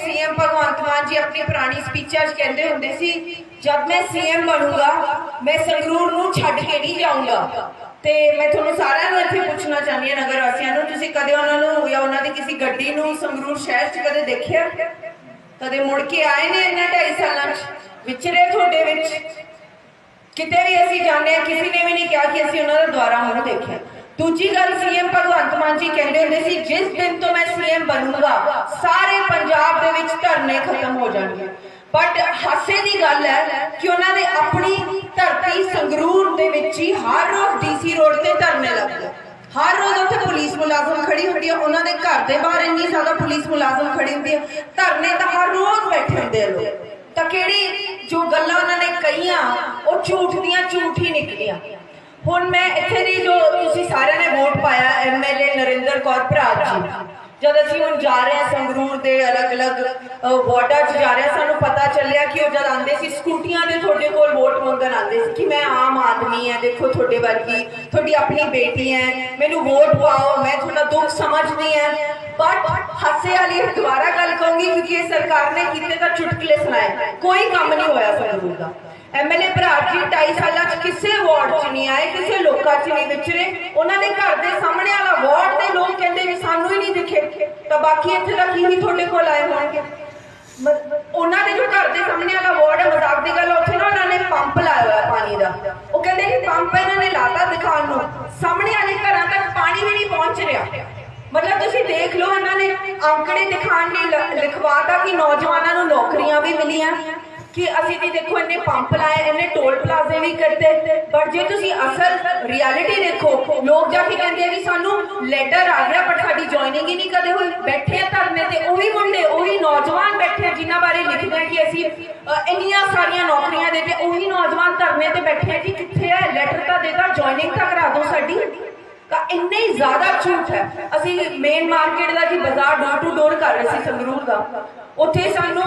CM Bhagwant Mann ਜੀ ਆਪਣੀ ਪੁਰਾਣੀ ਸਪੀਚਾਂ 'ਚ ਕਹਿੰਦੇ ਹੁੰਦੇ ਸੀ, ਜਦ ਮੈਂ ਸੀਐਮ ਬਣੂੰਗਾ, ਮੈਂ ਸੰਗਰੂਰ ਨੂੰ ਛੱਡ ਕੇ ਨਹੀਂ ਜਾਊਂਗਾ। ਤੇ ਮੈਂ ਤੁਹਾਨੂੰ ਸਾਰਿਆਂ ਨੂੰ ਇੱਥੇ ਪੁੱਛਣਾ ਚਾਹੁੰਦੀ ਹਾਂ ਨਗਰ ਵਾਸੀਆਂ ਨੂੰ, ਤੁਸੀਂ ਕਦੇ ਉਹਨਾਂ ਨੂੰ ਜਾਂ ਉਹਨਾਂ ਦੀ ਕਿਸੇ ਗੱਡੀ ਨੂੰ ਸੰਗਰੂਰ ਸ਼ਹਿਰ 'ਚ ਕਦੇ ਦੇਖਿਆ? ਕਦੇ ਮੁੜ ਕੇ ਆਏ ਨੇ ਇਹਨਾਂ ਢਾਈ ਸਾਲਾਂ 'ਚ? ਵਿਚਰੇ ਤੁਹਾਡੇ ਵਿੱਚ? ਕਿਤੇ ਵੀ ਅਸੀਂ ਜਾਂਦੇ ਹਾਂ, ਕਿਸੇ ਨੇ ਵੀ ਨਹੀਂ ਕਿਹਾ ਕਿ ਅਸੀਂ ਉਹਨਾਂ ਦਾ ਦੁਆਰਾ ਹੁਣ ਦੇਖਿਆ। ਦੂਜੀ ਗੱਲ ਸੀਐਮ ਭਗਵੰਤ ਮਾਨ ਜੀ ਕਹਿੰਦੇ ਹੁੰਦੇ ਸੀ, ਜਿਸ ਦਿਨ ਤੋਂ ਮੈਂ ਸੀਐਮ ਬਣੂੰਗਾ, ਸਾਰੇ ਪੰਜਾਬ ਦੇ ਵਿੱਚ ਧਰਨੇ ਖਤਮ ਹੋ ਜਾਣਗੇ। ਬਟ ਹਾਸੇ ਦੀ ਗੱਲ ਹੈ ਕਿ ਉਹਨਾਂ ਨੇ ਆਪਣੀ ਧਰਤੀ ਸੰਗਰੂਰ ਦੇ ਵਿੱਚ ਹੀ ਹਰ ਰੋਜ਼ ਡੀਸੀ ਰੋਡ ਤੇ ਧਰਨੇ ਲੱਗਦੇ ਹਰ ਰੋਜ਼ ਉੱਥੇ ਪੁਲਿਸ ਮੁਲਾਜ਼ਮ ਖੜੀ ਹੁੰਦੀ ਹੈ ਉਹਨਾਂ ਦੇ ਘਰ ਦੇ ਬਾਹਰ ਇੰਨੀ ਜ਼ਿਆਦਾ ਪੁਲਿਸ ਮੁਲਾਜ਼ਮ ਖੜੀ ਹੁੰਦੀ ਆ। ਧਰਨੇ ਤਾਂ ਹਰ ਰੋਜ਼ ਬੈਠੇ ਹੁੰਦੇ ਆ ਲੋਕ। ਤਾਂ ਕਿਹੜੀ ਜੋ ਗੱਲਾਂ ਉਹਨਾਂ ਨੇ ਕਹੀਆਂ, ਉਹ ਝੂਠ ਦੀਆਂ ਝੂਠ ਹੀ ਨਿਕਲੀਆਂ। ਹੁਣ ਮੈਂ ਇੱਥੇ ਦੀ ਜੋ ਤੁਸੀਂ ਸਾਰਿਆਂ ਨੇ ਵੋਟ ਪਾਇਆ ਐਮਐਲਏ ਨਰਿੰਦਰ ਕੌਰ ਭਰਾਤ ਜੀ। ਜਦ ਅਸੀਂ ਹੁਣ ਜਾ ਰਹੇ ਹਾਂ ਸੰਗਰੂਰ ਦੇ ਅਲੱਗ-ਅਲੱਗ ਵਾਰਡਾਂ 'ਚ ਜਾ ਰਹੇ ਸਾਨੂੰ ਪਤਾ ਚੱਲਿਆ ਕਿ ਉਹ ਜਦ ਆਉਂਦੇ ਸੀ, ਸਕੂਟੀਆਂ ਦੇ ਤੁਹਾਡੇ ਕੋਲ ਵੋਟ ਮੰਗਣ ਆਉਂਦੇ ਸੀ ਕਿ ਮੈਂ ਆਮ ਆਦਮੀ ਹਾਂ, ਦੇਖੋ ਤੁਹਾਡੇ ਵਰਗੀ, ਤੁਹਾਡੀ ਆਪਣੀ ਬੇਟੀ ਹੈ, ਮੈਨੂੰ ਵੋਟ ਪਾਓ, ਮੈਂ ਤੁਹਾਡਾ ਦੁੱਖ ਸਮਝਦੀ ਆ ਬਟ ਹਾਸੇ ਵਾਲੀ ਦੁਬਾਰਾ ਗੱਲ ਕਹੂੰਗੀ ਕਿਉਂਕਿ ਇਹ ਸਰਕਾਰ ਨੇ ਕੀਤੇ ਤਾਂ ਚੁਟਕਲੇ ਸੁਣਾਏ। ਕੋਈ ਕੰਮ ਨਹੀਂ ਹੋਇਆ ਸੰਗਰੂਰ ਦਾ। ਐਮਐਲਏ ਭਰਾਤ 2.5 ਸਾਲਾਂ 'ਚ ਕਿਸੇ ਵਾਰਡ 'ਚ ਨਹੀਂ ਆਏ, ਕਿਸੇ ਲੋਕਾਂ 'ਚ ਨਹੀਂ ਵਿਚਰੇ। ਉਹਨਾਂ ਦੇ ਘਰ ਦੇ ਸਾਹਮਣੇ ਵਾਲਾ ਵਾਰਡ ਦੇ ਲੋਕ ਕਹਿੰਦੇ ਵੀ ਸਾਨੂੰ ਹੀ ਨਹੀਂ ਦਿਖੇ। ਤਾਂ ਬਾਕੀ ਇੱਥੇ ਦਾ ਕੀ ਤੁਹਾਡੇ ਕੋਲ ਆਏ ਹੋਣਗੇ। ਉਹਨਾਂ ਦੇ ਜੋ ਘਰ ਦੇ ਸਾਹਮਣੇ ਵਾਲਾ ਵਾਰਡ ਹੈ, ਮਜ਼ਾਕ ਦੀ ਗੱਲ ਉੱਥੇ ਨਾ ਉਹਨਾਂ ਨੇ ਪੰਪ ਲਾਇਆ ਹੋਇਆ ਪਾਣੀ ਦਾ। ਉਹ ਕਹਿੰਦੇ ਕਿ ਪੰਪ ਇਹਨਾਂ ਨੇ ਲਾਤਾ ਦਿਖਾਉਣ ਨੂੰ। ਸਾਹਮਣੇ ਵਾਲੇ ਘਰਾਂ ਤੱਕ ਪਾਣੀ ਵੀ ਨਹੀਂ ਪਹੁੰਚ ਰਿਹਾ। ਮਤਲਬ ਤੁਸੀਂ ਦੇਖ ਲਓ, ਇਹਨਾਂ ਨੇ ਅੰਕੜੇ ਦਿਖਾਉਣ ਲਈ ਲ- ਲਿਖਵਾਤਾ ਕਿ ਨੌਜਵਾਨਾਂ ਨੂੰ ਨੌਕਰੀਆਂ ਵੀ ਮਿਲੀਆਂ। ਕਿ ਅਸੀਂ ਵੀ ਦੇਖੋ ਇਹਨੇ ਪੰਪ ਲਾਏ ਇਹਨੇ ਟੋਲ ਪਲਾਜ਼ੇ ਵੀ ਕਰਤੇ ਪਰ ਜੇ ਤੁਸੀਂ ਅਸਲ ਰਿਐਲਿਟੀ ਦੇਖੋ, ਲੋਕ ਜਾ ਕੇ ਕਹਿੰਦੇ ਆ ਵੀ ਸਾਨੂੰ ਲੈਟਰ ਆ ਗਿਆ ਪਰ ਸਾਡੀ ਜੁਆਇਨਿੰਗ ਹੀ ਨਹੀਂ ਕਦੇ ਹੋਈ। ਬੈਠੇ ਆ ਧਰਨੇ ਤੇ, ਉਹੀ ਮੁੰਡੇ, ਉਹੀ ਨੌਜਵਾਨ ਬੈਠੇ ਆ ਜਿਨ੍ਹਾਂ ਬਾਰੇ ਲਿਖਦੇ ਆ ਕਿ ਅਸੀਂ ਇੰਨੀਆਂ ਸਾਰੀਆਂ ਨੌਕਰੀਆਂ ਦੇ ਕੇ ਉਹੀ ਨੌਜਵਾਨ ਧਰਨੇ ਤੇ ਬੈਠੇ ਆ ਜੀ ਕਿੱਥੇ ਹੈ ਲੈਟਰ ਤਾਂ ਦੇਦਾ ਜੁਆਇਨਿੰਗ ਤਾਂ ਕਰਾ ਦਿਓ ਸਾਡੀ। ਤਾਂ ਇੰਨੇ ਜ਼ਿਆਦਾ ਝੂਠ ਹੈ। ਅਸੀਂ ਮੇਨ ਮਾਰਕੀਟ ਦਾ ਜੀ ਬਾਜ਼ਾਰ ਡੋਰ ਟੂ ਡੋਰ ਕਰ ਰਹੇ ਸੀ ਸੰਗਰੂਰ ਦਾ। ਉੱਥੇ ਸਾਨੂੰ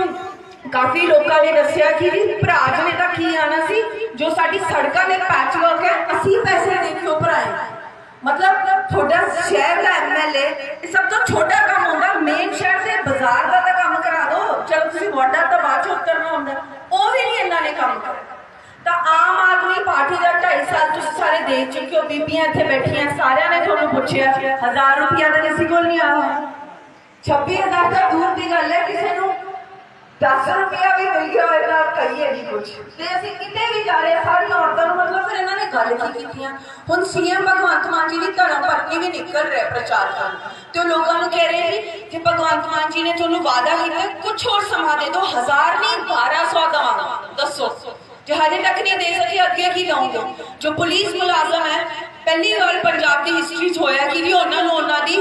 ਕਾਫੀ ਲੋਕਾਂ ਨੇ ਦੱਸਿਆ ਕਿ ਵੀ ਭਰਾਜ ਨੇ ਤਾਂ ਕੀ ਆਣਾ ਸੀ, ਜੋ ਸਾਡੀ ਸੜਕਾਂ ਦੇ ਪੈਚ ਵਰਕ ਹੈ, ਅਸੀਂ ਪੈਸੇ ਦੇ ਕੇ ਉਹ ਮਤਲਬ ਤੁਹਾਡਾ ਸ਼ਹਿਰ ਦਾ ਐਮਐਲਏ ਇਹ ਸਭ ਤੋਂ ਛੋਟਾ ਕੰਮ ਹੁੰਦਾ ਮੇਨ ਸ਼ਹਿਰ ਦੇ ਬਾਜ਼ਾਰ ਦਾ ਤਾਂ ਕੰਮ ਕਰਾ ਦਿਓ ਚਲੋ ਤੁਸੀਂ ਵਾਟਰ ਤਾਂ ਬਾਅਦ ਚ ਉਤਰਨਾ ਹੁੰਦਾ, ਉਹ ਵੀ ਨਹੀਂ ਇਹਨਾਂ ਨੇ ਕੰਮ ਕਰਿਆ ਤਾਂ ਆਮ ਆਦਮੀ ਪਾਰਟੀ ਦਾ 2.5 ਸਾਲ ਤੁਸੀਂ ਸਾਰੇ ਦੇਖ ਚੁੱਕੇ ਹੋ, ਬੀਬੀਆਂ ਇੱਥੇ ਬੈਠੀਆਂ, ਸਾਰਿਆਂ ਨੇ ਤੁਹਾਨੂੰ ਪੁੱਛਿਆ 1000 ਰੁਪਿਆ ਤਾਂ ਕਿਸੇ ਕੋਲ ਨਹੀਂ ਆਇਆ। 26000 ਤਾਂ ਦੂਰ ਦੀ ਗੱਲ ਹੈ, ਕਿਸੇ ਨੂੰ 10 ਰੁਪਿਆ ਵੀ ਮਿਲ ਗਿਆ ਹੋਏਗਾ ਕਹੀਏ ਨਹੀਂ ਕੁਝ ਤੇ ਅਸੀਂ ਕਿਤੇ ਵੀ ਜਾ ਰਹੇ ਹਾਂ, ਔਰਤਾਂ ਨੂੰ ਮਤਲਬ ਫਿਰ ਇਹਨਾਂ ਨੇ ਗੱਲ ਕੀ ਕੀਤੀਆਂ ਹੁਣ ਸੀਐਮ ਭਗਵੰਤ ਮਾਨ ਜੀ ਦੀ ਧਰਮ ਪਤਨੀ ਵੀ ਨਿਕਲ ਰਿਹਾ ਪ੍ਰਚਾਰ ਕਰਨ। ਤੇ ਉਹ ਲੋਕਾਂ ਨੂੰ ਕਹਿ ਰਹੇ ਜੀ ਕਿ ਭਗਵੰਤ ਮਾਨ ਜੀ ਨੇ ਤੁਹਾਨੂੰ ਵਾਅਦਾ ਕੀਤਾ ਕੁਝ ਹੋਰ ਸਮਾਂ ਦੇ ਦਿਓ ਹਜ਼ਾਰ ਨਹੀਂ 1200 ਦਵਾਂਗਾ। ਦੱਸੋ ਜੇ ਹਜੇ ਤੱਕ ਨਹੀਂ ਦੇ ਸਕੇ ਅੱਗੇ ਕੀ ਦਵਾਂਗੇ? ਜੋ ਪੁਲਿਸ ਮੁਲਾਜ਼ਮ ਹੈ ਪਹਿਲੀ ਵਾਰ ਪੰਜਾਬ ਦੀ ਹਿਸਟਰੀ 'ਚ ਹੋਇਆ ਕਿ ਵੀ ਉਹਨਾਂ ਨੂੰ ਉਹਨਾਂ ਦੀ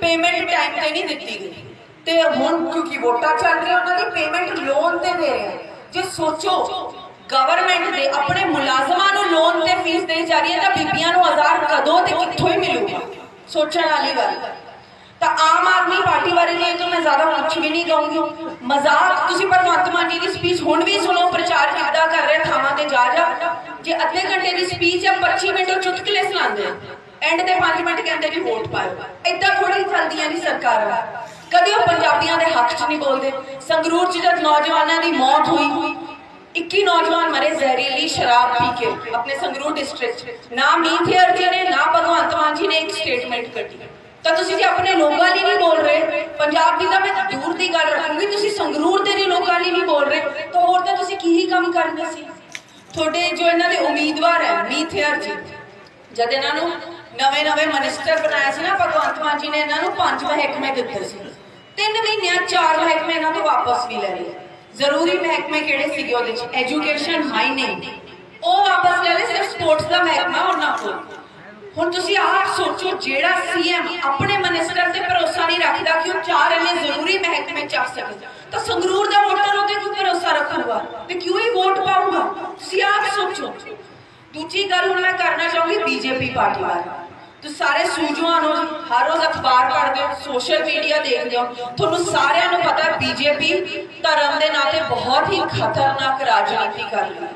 ਪੇਮੈਂਟ ਟਾਈਮ ਤੇ ਨਹੀਂ ਦਿੱਤੀ ਗਈ। ਤੇ ਹੁਣ ਕਿਉਂਕਿ ਵੋਟਾਂ ਚੱਲ ਰਹੀਆਂ, ਉਹਨਾਂ ਦੀ ਪੇਮੈਂਟ ਲੋਨ ਤੇ ਦੇ ਰਹੇ ਆ। ਜੇ ਸੋਚੋ ਗਵਰਨਮੈਂਟ ਦੇ ਆਪਣੇ ਮੁਲਾਜ਼ਮਾਂ ਨੂੰ ਲੋਨ ਤੇ ਫੀਸ ਦੇ ਜਾ ਰਹੀ ਹੈ, ਤਾਂ ਬੀਬੀਆਂ ਨੂੰ ਹਜ਼ਾਰ ਕਦੋਂ ਤੇ ਕਿੱਥੋਂ ਹੀ ਮਿਲੂਗਾ? ਸੋਚਣ ਵਾਲੀ ਗੱਲ। ਤਾਂ ਆਮ ਆਦਮੀ ਪਾਰਟੀ ਬਾਰੇ ਨਹੀਂ ਤਾਂ ਮੈਂ ਜ਼ਿਆਦਾ ਕੁਝ ਵੀ ਨਹੀਂ ਕਹੂੰਗੀ। ਮਜ਼ਾਕ, ਤੁਸੀਂ ਭਗਵੰਤ ਮਾਨ ਜੀ ਦੀ ਸਪੀਚ ਹੁਣ ਵੀ ਸੁਣੋ, ਪ੍ਰਚਾਰ ਕਿੱਦਾਂ ਕਰ ਰਹੇ, ਥਾਵਾਂ ਤੇ ਜਾ ਜਾ। ਜੇ ਅੱਧੇ ਘੰਟੇ ਦੀ ਸਪੀਚ ਹੈ 25 ਮਿੰਟ ਉਹ ਚੁਟਕਲੇ ਸੁਣਾਉਂਦੇ ਆ। ਐਂਡ ਤੇ 5 ਮਿੰਟ ਕਹਿੰਦੇ ਵੀ ਵੋਟ ਪਾਓ ਏਦਾਂ ਥੋੜੀ ਚੱਲਦੀਆਂ ਨਹੀਂ ਸਰਕਾਰਾਂ। ਕਦੇ ਉਹ ਪੰਜਾਬੀਆਂ ਨਹੀਂ ਬੋਲਦੇ। ਸੰਗਰੂਰ 'ਚ ਜਦ ਨੌਜਵਾਨਾਂ ਦੀ ਮੌਤ ਹੋਈ 21 ਨੌਜਵਾਨ ਮਰੇ ਜ਼ਹਿਰੀਲੀ ਸ਼ਰਾਬ ਪੀ ਕੇ ਆਪਣੇ ਸੰਗਰੂਰ ਡਿਸਟ੍ਰਿਕਟ ਨਾ ਮੀਤ ਹੇਅਰ ਜੀ ਨੇ, ਨਾ ਭਗਵੰਤ ਮਾਨ ਜੀ ਨੇ ਇੱਕ ਸਟੇਟਮੈਂਟ ਕੱਢੀ। ਤਾਂ ਤੁਸੀਂ ਜੇ ਆਪਣੇ ਲੋਕਾਂ ਲਈ ਨਹੀਂ ਬੋਲ ਰਹੇ, ਪੰਜਾਬ ਦੀ ਤਾਂ ਮੈਂ ਦੂਰ ਦੀ ਗੱਲ ਰੱਖੂੰਗੀ, ਤੁਸੀਂ ਸੰਗਰੂਰ ਦੇ ਲੋਕਾਂ ਲਈ ਨਹੀਂ ਬੋਲ ਰਹੇ, ਤਾਂ ਹੋਰ ਤਾਂ ਤੁਸੀਂ ਕੀ ਹੀ ਕੰਮ ਕਰਨੇ ਸੀ? ਤੁਹਾਡੇ ਜੋ ਇਹਨਾਂ ਦੇ ਉਮੀਦਵਾਰ ਹੈ, ਮੀਤ ਹੇਅਰ ਜੀ, ਜਦ ਇਹਨਾਂ ਨੂੰ ਨਵੇਂ ਨਵੇਂ ਮਿਨਿਸਟਰ ਬਣਾਇਆ ਸੀ ਨਾ, ਭਗਵੰਤ ਮਾਨ ਜੀ ਨੇ ਇਹਨਾਂ ਨੂੰ ਪੰਜ ਮਹਿਕਮੇ ਦਿੱਤੇ ਸੀ। ਤਿੰਨ ਮਹੀਨਿਆਂ 'ਚ ਚਾਰ ਮਹਿਕਮੇ ਇਹਨਾਂ ਤੋਂ ਵਾਪਸ ਵੀ ਲੈ ਲਏ। ਜ਼ਰੂਰੀ ਮਹਿਕਮੇ ਕਿਹੜੇ ਸੀਗੇ ਉਹਦੇ 'ਚ? ਐਜੂਕੇਸ਼ਨ ਮਾਈਨਿੰਗ ਉਹ ਵਾਪਸ ਲੈ ਲਏ ਸਿਰਫ ਸਪੋਰਟਸ ਦਾ ਮਹਿਕਮਾ ਉਹਨਾਂ ਕੋਲ। ਹੁਣ ਤੁਸੀਂ ਆਪ ਸੋਚੋ, ਜਿਹੜਾ ਸੀਐਮ ਆਪਣੇ ਮਿਨਿਸਟਰ ਤੇ ਭਰੋਸਾ ਨਹੀਂ ਰੱਖਦਾ ਕਿ ਉਹ ਚਾਰ ਇੰਨੇ ਜ਼ਰੂਰੀ ਮਹਿਕਮੇ ਚੱਕ ਸਕੇ। ਤਾਂ ਸੰਗਰੂਰ ਦਾ ਵੋਟਰ ਉਹਦੇ ਕੋਈ ਭਰੋਸਾ ਰੱਖੂਗਾ ਤੇ ਕਿਉਂ ਹੀ ਵੋਟ ਪਾਊਗਾ? ਤੁਸੀਂ ਆਪ ਸੋਚੋ। ਦੂਜੀ ਗੱਲ ਹੁਣ ਮੈਂ ਕਰਨਾ ਚਾਹੂੰਗੀ ਬੀਜੇਪੀ ਪਾਰਟੀ ਬਾਰੇ। ਤੁਸੀਂ ਸਾਰੇ ਸੂਝਵਾਨ ਹੋ ਹਰ ਰੋਜ਼ ਅਖਬਾਰ ਪੜ੍ਹਦੇ ਹੋ ਸੋਸ਼ਲ ਮੀਡੀਆ ਦੇਖਦੇ ਹੋ। ਤੁਹਾਨੂੰ ਸਾਰਿਆਂ ਨੂੰ ਪਤਾ ਬੀਜੇਪੀ ਧਰਮ ਦੇ ਨਾਂ ਤੇ ਬਹੁਤ ਹੀ ਖਤਰਨਾਕ ਰਾਜਨੀਤੀ ਕਰ ਰਹੀ ਹੈ।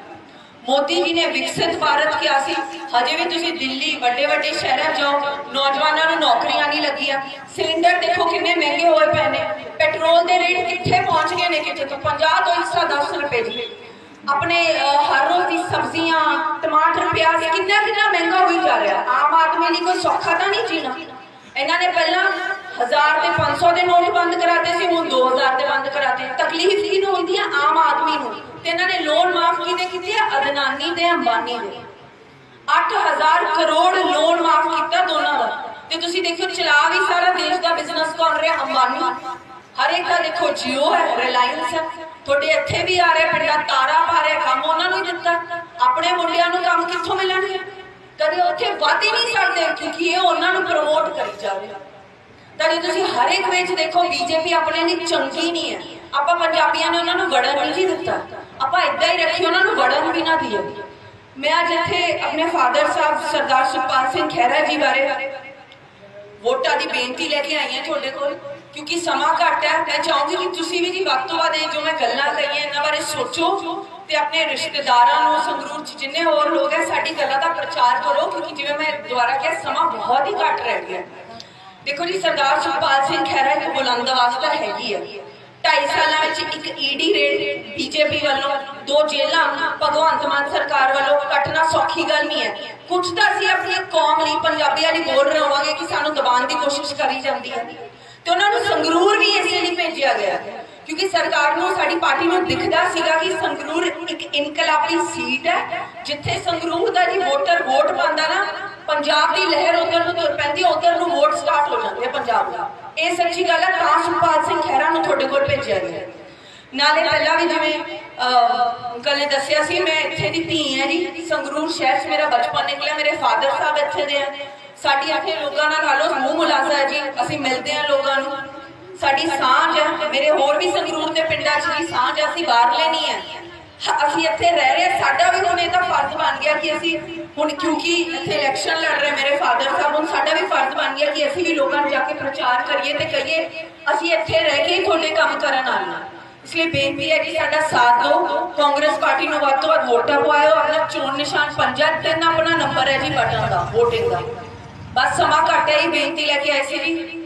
ਮੋਦੀ ਜੀ ਨੇ ਵਿਕਸਿਤ ਭਾਰਤ ਕਿਹਾ ਸੀ, ਹਜੇ ਵੀ ਤੁਸੀਂ ਦਿੱਲੀ, ਵੱਡੇ ਵੱਡੇ ਸ਼ਹਿਰਾਂ ਜਾਓ, ਨੌਜਵਾਨਾਂ ਨੂੰ ਨੌਕਰੀਆਂ ਨਹੀਂ ਲੱਗੀਆਂ। ਸਿਲੰਡਰ ਦੇਖੋ ਕਿੰਨੇ ਮਹਿੰਗੇ ਹੋਏ ਪਏ ਨੇ। ਪੈਟਰੋਲ ਦੇ ਰੇਟ ਕਿੱਥੇ ਪਹੁੰਚ ਗਏ ਨੇ ਕਿਤੇ ਤੋਂ? 50 ਤੋਂ 110 ਰੁਪਏ ਜੀ। ਆਪਣੇ ਹਰ ਰੋਜ਼ ਦੀ ਸਬਜ਼ੀਆਂ, ਟਮਾਟਰ, ਪਿਆਜ਼ ਕਿੰਨਾ ਕਿੰਨਾ ਮਹਿੰਗਾ ਹੋਈ ਜਾ ਰਿਹਾ। ਆਮ ਆਦਮੀ ਲਈ ਕੋਈ ਸੌਖਾ ਤਾਂ ਨਹੀਂ ਜੀਣਾ? ਇਹਨਾਂ ਨੇ ਪਹਿਲਾਂ 1000 ਤੇ 500 ਦੇ ਨੋਟ ਬੰਦ ਕਰਾਤੇ ਸੀ, ਹੁਣ 2000 ਦੇ ਬੰਦ ਕਰਾਤੇ। ਤਕਲੀਫ ਕਿਹਨੂੰ ਹੁੰਦੀ ਹੈ ਆਮ ਆਦਮੀ ਨੂੰ। ਤੇ ਇਹਨਾਂ ਨੇ ਲੋਨ ਮਾਫ ਕਿਹਦੇ ਕੀਤੇ ਆ? ਅਦਨਾਨੀ ਦੇ, ਅੰਬਾਨੀ ਦੇ। 8000 ਕਰੋੜ ਲੋਨ ਮਾਫ ਕੀਤਾ ਦੋਨਾਂ ਦਾ। ਤੇ ਤੁਸੀਂ ਦੇਖੋ ਚਲਾ ਵੀ ਸਾਰਾ ਦੇਸ਼ ਦਾ ਬਿਜ਼ਨਸ ਕਰ ਰਿਹਾ? ਅੰਬਾਨੀ। ਹਰ ਇੱਕ ਦਾ ਦੇਖੋ ਜੀਓ ਹੈ ਰਿਲਾਇੰਸ ਹੈ। ਤੁਹਾਡੇ ਇੱਥੇ ਵੀ ਆ ਰਿਹਾ ਪਿੰਡਾਂ ਤਾਰਾ ਪਾ ਰਿਹਾ, ਕੰਮ ਉਹਨਾਂ ਨੂੰ ਹੀ ਦਿੱਤਾ। ਆਪਣੇ ਮੁੰਡਿਆਂ ਨੂੰ ਕੰਮ ਕਿੱਥੋਂ ਮਿਲਣਗੇ? ਕਦੇ ਉੱਥੇ ਵੱਧ ਹੀ ਨਹੀਂ ਸਕਦੇ, ਕਿਉਂਕਿ ਇਹ ਉਹਨਾਂ ਨੂੰ ਪ੍ਰਮੋਟ ਕਰੀ ਜਾਵੇ ਤਾਂ ਜੇ ਤੁਸੀਂ ਹਰ ਇੱਕ ਵਿੱਚ ਦੇਖੋ ਬੀਜੇਪੀ ਆਪਣੇ ਲਈ ਚੰਗੀ ਨਹੀਂ ਹੈ। ਆਪਾਂ ਪੰਜਾਬੀਆਂ ਨੇ ਉਹਨਾਂ ਨੂੰ ਵੜਨ ਨਹੀਂ ਜੀ ਦਿੱਤਾ। ਆਪਾਂ ਇਦਾਂ ਹੀ ਰੱਖੀ, ਉਹਨਾਂ ਨੂੰ ਵੜਨ ਵੀ ਨਾ ਦਈਏ। ਮੈਂ ਅੱਜ ਇੱਥੇ ਆਪਣੇ ਫਾਦਰ ਸਾਹਿਬ ਸਰਦਾਰ ਸੁਖਪਾਲ ਸਿੰਘ ਖਹਿਰਾ ਜੀ ਬਾਰੇ ਵੋਟਾਂ ਦੀ ਬੇਨਤੀ ਲੈ ਕੇ ਆਈ ਹਾਂ ਤੁਹਾਡੇ ਕੋਲ। ਕਿਉਂਕਿ ਸਮਾਂ ਘੱਟ ਹੈ, ਮੈਂ ਚਾਹੂੰਗੀ ਕਿ ਤੁਸੀਂ ਵੀ ਜੀ ਵੱਧ ਤੋਂ ਵੱਧ ਇਹ ਜੋ ਮੈਂ ਗੱਲਾਂ ਕਹੀਆਂ ਇਹਨਾਂ ਬਾਰੇ ਸੋਚੋ ਤੇ ਆਪਣੇ ਰਿਸ਼ਤੇਦਾਰਾਂ ਨੂੰ, ਸੰਗਰੂਰ ਚ ਜਿੰਨੇ ਹੋਰ ਲੋਕ ਹੈ, ਸਾਡੀ ਗੱਲਾਂ ਦਾ ਪ੍ਰਚਾਰ ਕਰੋ, ਕਿਉਂਕਿ ਜਿਵੇਂ ਮੈਂ ਦੁਬਾਰਾ ਕਿਹਾ, ਸਮਾਂ ਬਹੁਤ ਹੀ ਘੱਟ ਰਹਿ ਗਿਆ। ਦੇਖੋ ਜੀ, ਸਰਦਾਰ ਸੁਖਪਾਲ ਸਿੰਘ ਖਹਿਰਾ ਇੱਕ ਬੁਲੰਦ ਆਵਾਜ਼ ਹੈਗੀ ਹੈ ਢਾਈ ਸਾਲਾਂ ਵਿੱਚ ਇੱਕ ਈਡੀ ਰੇਡ ਬੀਜੇਪੀ ਵੱਲੋਂ ਦੋ ਜੇਲਾਂ ਭਗਵੰਤ ਮਾਨ ਸਰਕਾਰ ਵੱਲੋਂ ਕੱਟਣਾ ਸੌਖੀ ਗੱਲ ਨਹੀਂ ਹੈ। ਕੁਝ ਤਾਂ ਅਸੀਂ ਆਪਣੀ ਕੌਮ ਲਈ ਪੰਜਾਬੀਆਂ ਲਈ ਬੋਲ ਰਹੇ ਹੋਵਾਂਗੇ ਕਿ ਸਾਨੂੰ ਦਬਾਉਣ ਦੀ ਕੋਸ਼ਿਸ਼ ਕਰੀ ਜਾਂਦੀ ਹੈ। ਤੇ ਉਹਨਾਂ ਨੂੰ ਸੰਗਰੂਰ ਵੀ ਇਸੇ ਲਈ ਭੇਜਿਆ ਗਿਆ। ਕਿਉਂਕਿ ਸਰਕਾਰ ਨੂੰ ਸਾਡੀ ਪਾਰਟੀ ਨੂੰ ਦਿਖਦਾ ਸੀਗਾ ਕਿ ਸੰਗਰੂਰ ਇੱਕ ਇਨਕਲਾਬੀ ਸੀਟ ਹੈ ਜਿੱਥੇ ਸੰਗਰੂਰ ਦਾ ਜੀ ਵੋਟਰ ਵੋਟ ਪਾਉਂਦਾ ਨਾ ਪੰਜਾਬ ਦੀ ਲਹਿਰ ਉਧਰ ਨੂੰ ਤੁਰ ਪੈਂਦੀ ਉਧਰ ਨੂੰ ਵੋਟ ਸਟਾਰਟ ਹੋ ਜਾਂਦੇ ਪੰਜਾਬ ਦਾ। ਇਹ ਸੱਚੀ ਗੱਲ ਹੈ ਤਾਂ ਸੁਖਪਾਲ ਸਿੰਘ ਖਹਿਰਾ ਨੂੰ ਤੁਹਾਡੇ ਕੋਲ ਭੇਜਿਆ ਗਿਆ। ਨਾਲੇ ਪਹਿਲਾਂ ਵੀ ਜਿਵੇਂ ਅਹ, ਦੱਸਿਆ ਸੀ ਮੈਂ ਇੱਥੇ ਦੀ ਧੀ ਹਾਂ ਜੀ ਸੰਗਰੂਰ ਸ਼ਹਿਰ 'ਚ ਮੇਰਾ ਬਚਪਨ ਨਿਕਲਿਆ ਮੇਰੇ ਫਾਦਰ ਸਾਹਿਬ ਇੱਥੇ ਦੇ ਆ। ਸਾਡੀ ਇੱਥੇ ਲੋਕਾਂ ਨਾਲ ਹਾਲੋ ਮੂੰਹ ਮੁਲਾਜ਼ਾ ਹੈ ਜੀ, ਅਸੀਂ ਮਿਲਦੇ ਹਾਂ ਲੋਕਾਂ ਨੂੰ। ਸਾਡੀ ਸਾਂਝ ਹੈ, ਮੇਰੇ ਹੋਰ ਵੀ ਸੰਗਰੂਰ ਦੇ ਪਿੰਡਾਂ 'ਚ ਵੀ ਸਾਂਝ ਅਸੀਂ ਬਾਹਰ ਲੈਣੀ ਹੈ। ਅਸੀਂ ਇੱਥੇ ਰਹਿ ਰਹੇ ਸਾਡਾ ਵੀ ਹੁਣ ਇਹ ਤਾਂ ਫਰਜ਼ ਬਣ ਗਿਆ ਕਿ ਅਸੀਂ ਹੁਣ ਕਿਉਂਕਿ ਇੱਥੇ ਇਲੈਕਸ਼ਨ ਲੜ ਰਹੇ ਮੇਰੇ ਫਾਦਰ ਸਾਹਿਬ, ਹੁਣ ਸਾਡਾ ਵੀ ਫਰਜ਼ ਬਣ ਗਿਆ ਕਿ ਅਸੀਂ ਵੀ ਲੋਕਾਂ ਨੂੰ ਜਾ ਕੇ ਪ੍ਰਚਾਰ ਕਰੀਏ ਤੇ ਕਹੀਏ, ਅਸੀਂ ਇੱਥੇ ਰਹਿ ਕੇ ਹੀ ਤੁਹਾਡੇ ਕੰਮ ਕਰਨ ਆਏ ਇਸ ਲਈ ਬੇਨਤੀ ਹੈ ਕਿ ਸਾਡਾ ਸਾਥ ਦਿਓ, ਕਾਂਗਰਸ ਪਾਰਟੀ ਨੂੰ ਵੱਧ ਤੋਂ ਵੱਧ ਵੋਟਾਂ ਪਵਾਇਓ, ਆਪਣਾ ਚੋਣ ਨਿਸ਼ਾਨ ਪੰਜਾ ਤਿੰਨ ਆਪਣਾ ਨੰਬਰ ਹੈ ਜੀ ਬਟਨ ਦਾ, VOTING ਦਾ। ਬਸ ਸਮਾਂ ਘੱਟ ਹੀ ਬੇਨਤੀ ਲੈ ਕੇ ਆਏ ਸੀ ਜੀ।